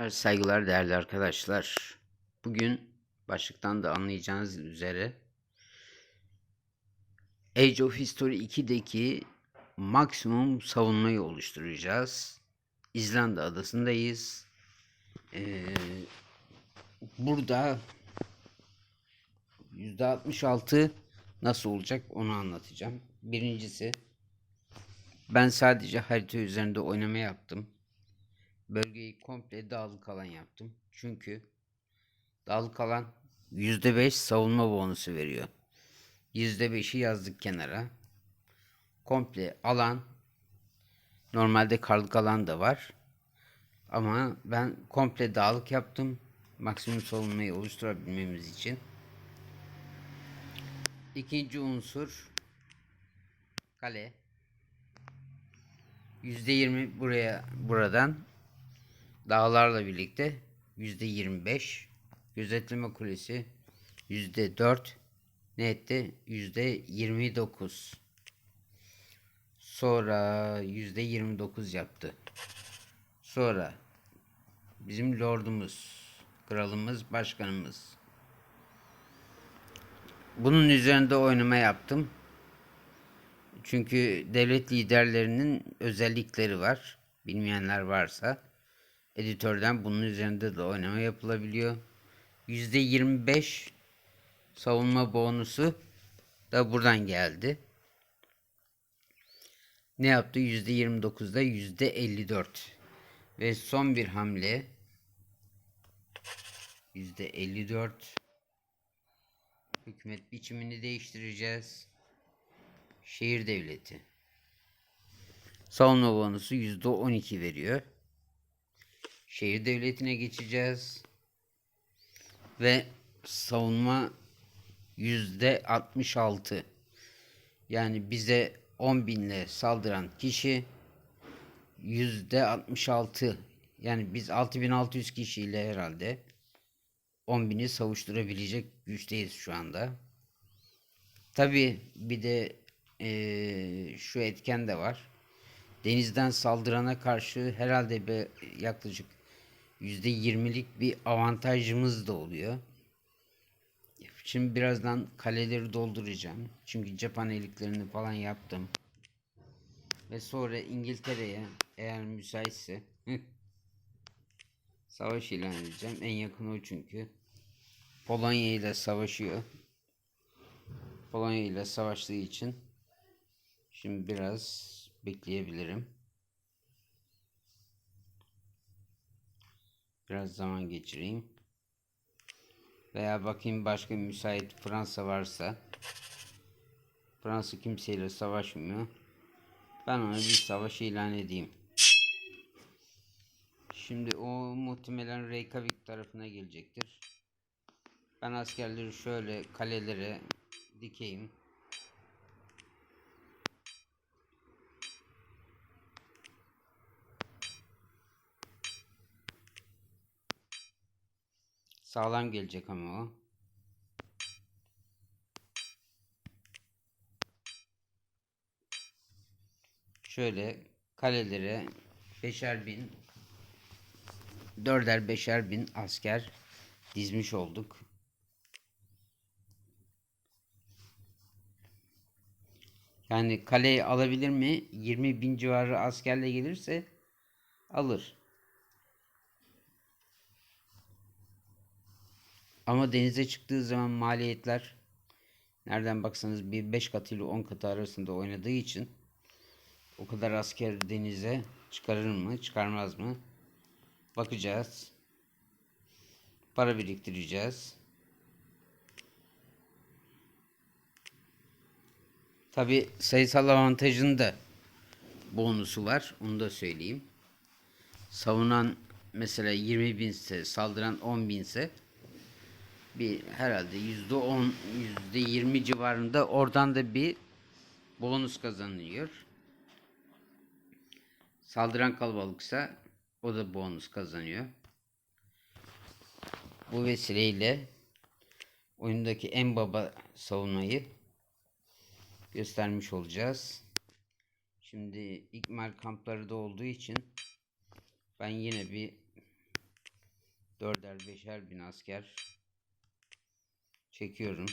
Evet, Saygılar değerli arkadaşlar. Bugün başlıktan da anlayacağınız üzere Age of History 2'deki maksimum savunmayı oluşturacağız. İzlanda adasındayız. Ee, burada %66 nasıl olacak onu anlatacağım. Birincisi ben sadece harita üzerinde oynama yaptım bölgeyi komple dağlık alan yaptım. Çünkü dağlık alan %5 savunma bonusu veriyor. %5'i yazdık kenara. Komple alan normalde karlık alan da var. Ama ben komple dağlık yaptım. Maksimum savunmayı oluşturabilmemiz için. İkinci unsur kale. %20 buraya buradan dağlarla birlikte yüzde 25 gözetleme kulesi yüzde 4 ne etti yüzde 29 sonra yüzde 29 yaptı. Sonra bizim lordumuz kralımız başkanımız. Bunun üzerinde oynama yaptım. Çünkü devlet liderlerinin özellikleri var. Bilmeyenler varsa editörden bunun üzerinde de oynama yapılabiliyor. %25 savunma bonusu da buradan geldi. Ne yaptı? %29'da %54 ve son bir hamle %54 hükümet biçimini değiştireceğiz. Şehir devleti. Savunma bonusu %12 veriyor şehir devletine geçeceğiz. Ve savunma yüzde 66. Yani bize 10 binle saldıran kişi yüzde 66. Yani biz 6600 kişiyle herhalde 10 bini savuşturabilecek güçteyiz şu anda. Tabi bir de e, şu etken de var. Denizden saldırana karşı herhalde bir yaklaşık %20'lik bir avantajımız da oluyor. Şimdi birazdan kaleleri dolduracağım. Çünkü cephaneliklerini falan yaptım. Ve sonra İngiltere'ye eğer müsaitse savaş ilan edeceğim. En yakın o çünkü. Polonya ile savaşıyor. Polonya ile savaştığı için şimdi biraz bekleyebilirim. Biraz zaman geçireyim. Veya bakayım başka müsait Fransa varsa. Fransa kimseyle savaşmıyor. Ben ona bir savaş ilan edeyim. Şimdi o muhtemelen Reykjavik tarafına gelecektir. Ben askerleri şöyle kalelere dikeyim. Sağlam gelecek ama o. Şöyle kalelere beşer bin dörder beşer bin asker dizmiş olduk. Yani kaleyi alabilir mi? 20 bin civarı askerle gelirse alır. Ama denize çıktığı zaman maliyetler nereden baksanız bir 5 katı ile 10 katı arasında oynadığı için o kadar asker denize çıkarır mı çıkarmaz mı bakacağız. Para biriktireceğiz. Tabi sayısal avantajın da bonusu var. Onu da söyleyeyim. Savunan mesela 20 binse saldıran 10 binse bir herhalde yüzde on yüzde yirmi civarında oradan da bir bonus kazanıyor. Saldıran kalabalıksa o da bonus kazanıyor. Bu vesileyle oyundaki en baba savunmayı göstermiş olacağız. Şimdi ikmal kampları da olduğu için ben yine bir Dörder beşer bin asker çekiyorum.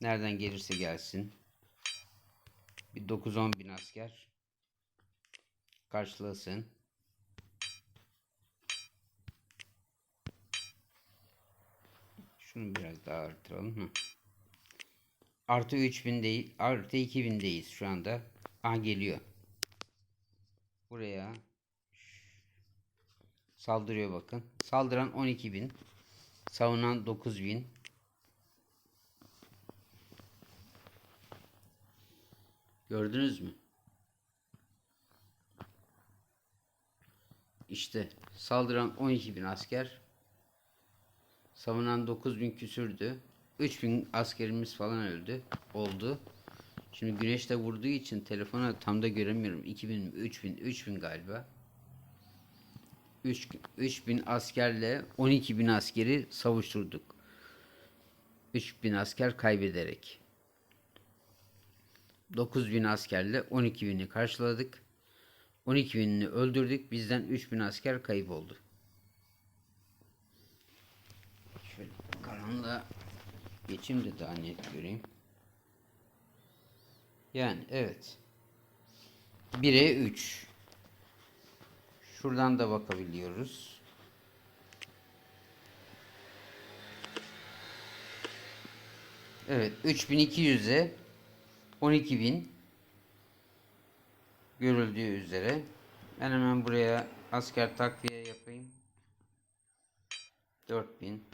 Nereden gelirse gelsin. Bir 9-10 bin asker karşılasın. Şunu biraz daha artıralım. Hı. Artı 3000 değil, artı 2000'deyiz şu anda. Ah geliyor. Buraya saldırıyor bakın. Saldıran 12.000. Savunan 9.000. Gördünüz mü? İşte saldıran 12.000 asker. Savunan 9000 küsürdü. 3000 askerimiz falan öldü. Oldu. Şimdi güneş de vurduğu için telefona tam da göremiyorum. 2000 mi? 3000 3000 galiba. 3 3000 askerle 12000 askeri savuşturduk. 3000 asker kaybederek. 9000 askerle 12.000'i karşıladık. 12.000'ini öldürdük. Bizden 3000 asker kayıp oldu. Şöyle karanlığa geçeyim de daha net göreyim. Yani evet. 1'e 3. Şuradan da bakabiliyoruz. Evet 3200'e 12000 görüldüğü üzere ben hemen buraya asker takviye yapayım. 4000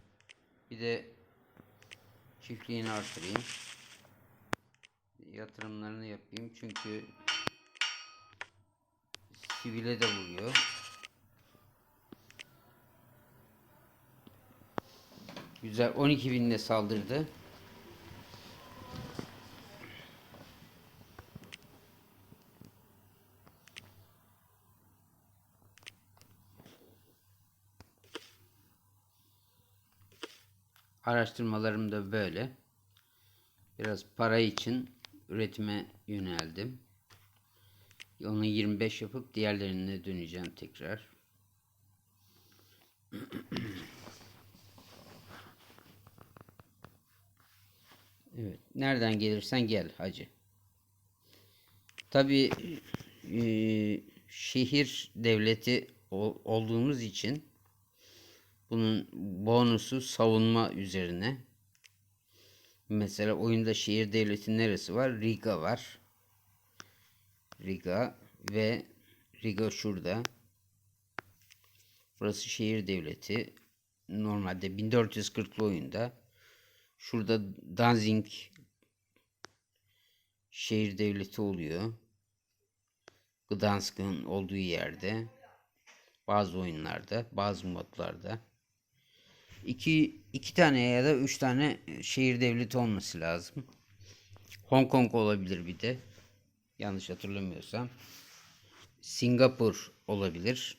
bir de çiftliğini artırayım. Yatırımlarını yapayım çünkü sivile de vuruyor. Güzel 12 binle saldırdı. Araştırmalarım da böyle. Biraz para için üretime yöneldim. Onu 25 yapıp diğerlerine döneceğim tekrar. Evet. Nereden gelirsen gel hacı. Tabi e, şehir devleti ol- olduğumuz için bunun bonusu savunma üzerine. Mesela oyunda şehir devleti neresi var? Riga var. Riga ve Riga şurada. Burası şehir devleti. Normalde 1440'lı oyunda. Şurada Danzig şehir devleti oluyor. Gdansk'ın olduğu yerde. Bazı oyunlarda, bazı modlarda. İki, iki tane ya da üç tane şehir devleti olması lazım. Hong Kong olabilir bir de. Yanlış hatırlamıyorsam. Singapur olabilir.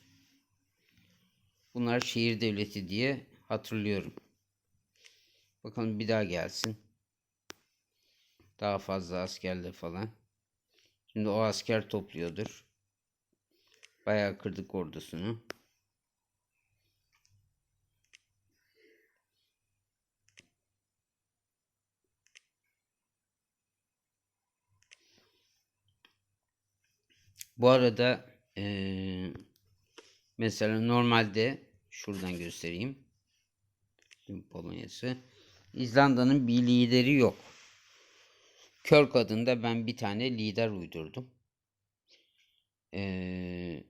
Bunlar şehir devleti diye hatırlıyorum. Bakalım bir daha gelsin. Daha fazla askerle falan. Şimdi o asker topluyordur. Bayağı kırdık ordusunu. Bu arada eee, mesela normalde şuradan göstereyim. Polonya'sı. İzlanda'nın bir lideri yok. Kölk adında ben bir tane lider uydurdum. Eee,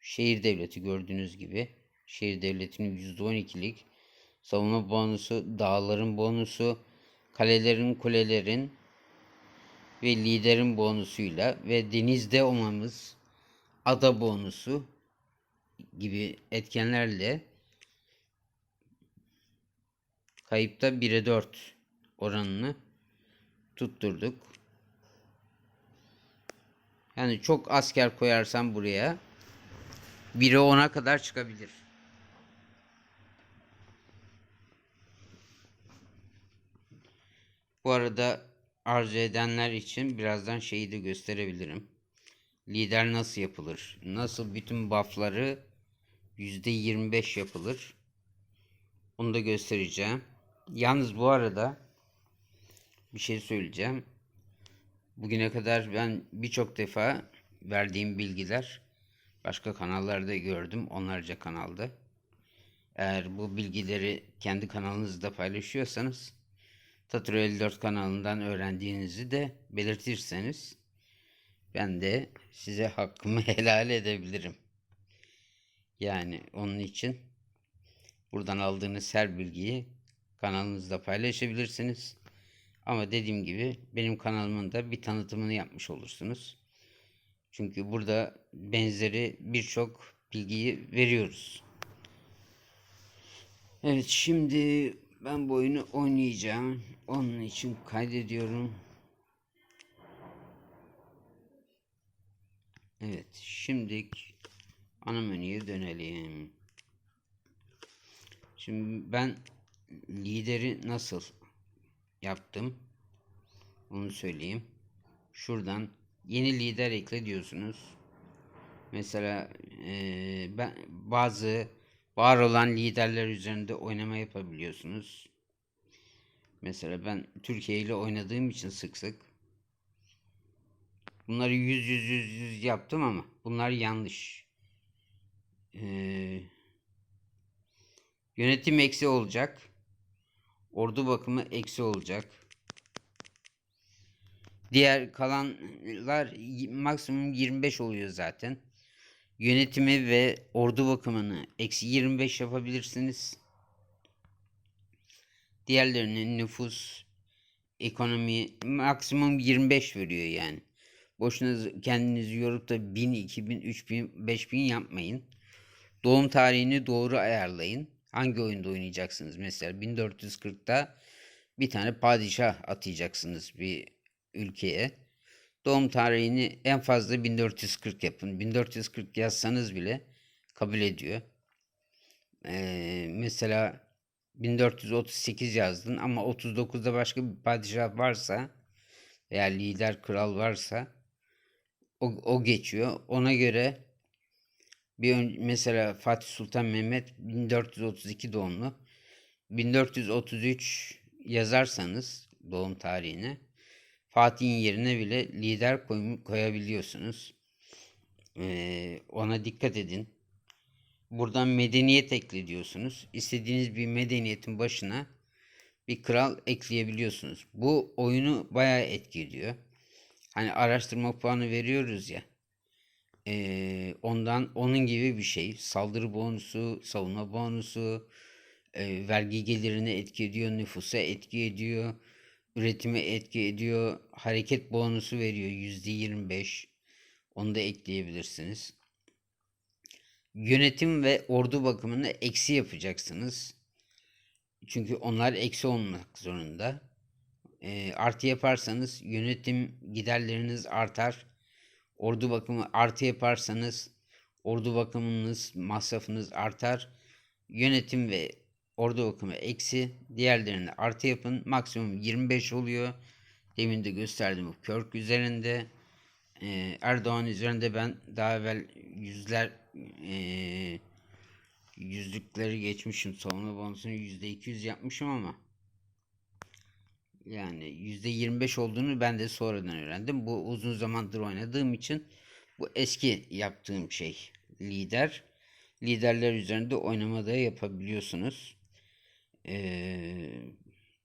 şehir devleti gördüğünüz gibi. Şehir devletinin %12'lik savunma bonusu, dağların bonusu, kalelerin, kulelerin ve liderin bonusuyla ve denizde olmamız ada bonusu gibi etkenlerle kayıpta 1'e 4 oranını tutturduk. Yani çok asker koyarsam buraya 1'e 10'a kadar çıkabilir. Bu arada arzu edenler için birazdan şeyi de gösterebilirim. Lider nasıl yapılır? Nasıl bütün buffları %25 yapılır. Onu da göstereceğim. Yalnız bu arada bir şey söyleyeceğim. Bugüne kadar ben birçok defa verdiğim bilgiler başka kanallarda gördüm. Onlarca kanalda. Eğer bu bilgileri kendi kanalınızda paylaşıyorsanız Tatro 54 kanalından öğrendiğinizi de belirtirseniz ben de size hakkımı helal edebilirim. Yani onun için buradan aldığınız her bilgiyi kanalınızda paylaşabilirsiniz. Ama dediğim gibi benim kanalımın da bir tanıtımını yapmış olursunuz. Çünkü burada benzeri birçok bilgiyi veriyoruz. Evet şimdi ben bu oyunu oynayacağım. Onun için kaydediyorum. Evet şimdi ana menüye dönelim. Şimdi ben lideri nasıl yaptım? Onu söyleyeyim. Şuradan yeni lider ekle diyorsunuz. Mesela eee, ben bazı var olan liderler üzerinde oynama yapabiliyorsunuz. Mesela ben Türkiye ile oynadığım için sık sık bunları 100 100 100 100 yaptım ama bunlar yanlış. Eee, yönetim eksi olacak. Ordu bakımı eksi olacak. Diğer kalanlar maksimum 25 oluyor zaten. Yönetimi ve ordu bakımını eksi 25 yapabilirsiniz. Diğerlerinin nüfus, ekonomi maksimum 25 veriyor yani. Boşuna kendinizi yorup da 1000, 2000, 3000, 5000 yapmayın. Doğum tarihini doğru ayarlayın. Hangi oyunda oynayacaksınız? Mesela 1440'da bir tane padişah atayacaksınız bir ülkeye. Doğum tarihini en fazla 1440 yapın. 1440 yazsanız bile kabul ediyor. Ee, mesela 1438 yazdın ama 39'da başka bir padişah varsa veya lider kral varsa o, o geçiyor. Ona göre bir ön- mesela Fatih Sultan Mehmet 1432 doğumlu. 1433 yazarsanız doğum tarihine Fatih'in yerine bile lider koy- koyabiliyorsunuz. Ee, ona dikkat edin. Buradan medeniyet ekle diyorsunuz. İstediğiniz bir medeniyetin başına bir kral ekleyebiliyorsunuz. Bu oyunu bayağı etkiliyor. Hani araştırma puanı veriyoruz ya. Ee, ondan onun gibi bir şey. Saldırı bonusu, savunma bonusu, e, vergi gelirine etki ediyor, nüfusa etki ediyor, üretime etki ediyor, hareket bonusu veriyor yüzde 25. Onu da ekleyebilirsiniz. Yönetim ve ordu bakımını eksi yapacaksınız. Çünkü onlar eksi olmak zorunda. E, artı yaparsanız yönetim giderleriniz artar. Ordu bakımı artı yaparsanız ordu bakımınız, masrafınız artar. Yönetim ve ordu bakımı eksi. Diğerlerini artı yapın. Maksimum 25 oluyor. Demin de gösterdim bu Körk üzerinde. Ee, Erdoğan üzerinde ben daha evvel yüzler ee, yüzlükleri geçmişim. Savunma bonusunu yüzde 200 yapmışım ama yani yüzde 25 olduğunu ben de sonradan öğrendim. Bu uzun zamandır oynadığım için bu eski yaptığım şey lider. Liderler üzerinde oynamada yapabiliyorsunuz. Ee,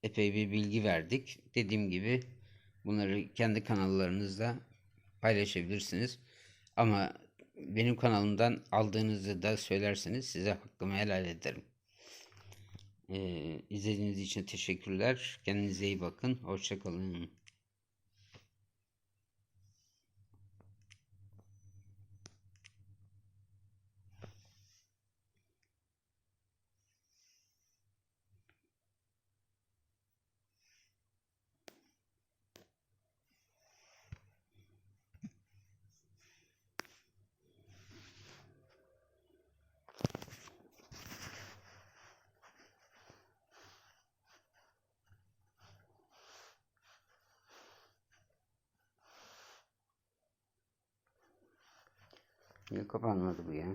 epey bir bilgi verdik. Dediğim gibi bunları kendi kanallarınızda paylaşabilirsiniz. Ama benim kanalımdan aldığınızı da söylerseniz size hakkımı helal ederim. Ee, izlediğiniz için teşekkürler. Kendinize iyi bakın. Hoşçakalın. Niye kapanmadı bu ya?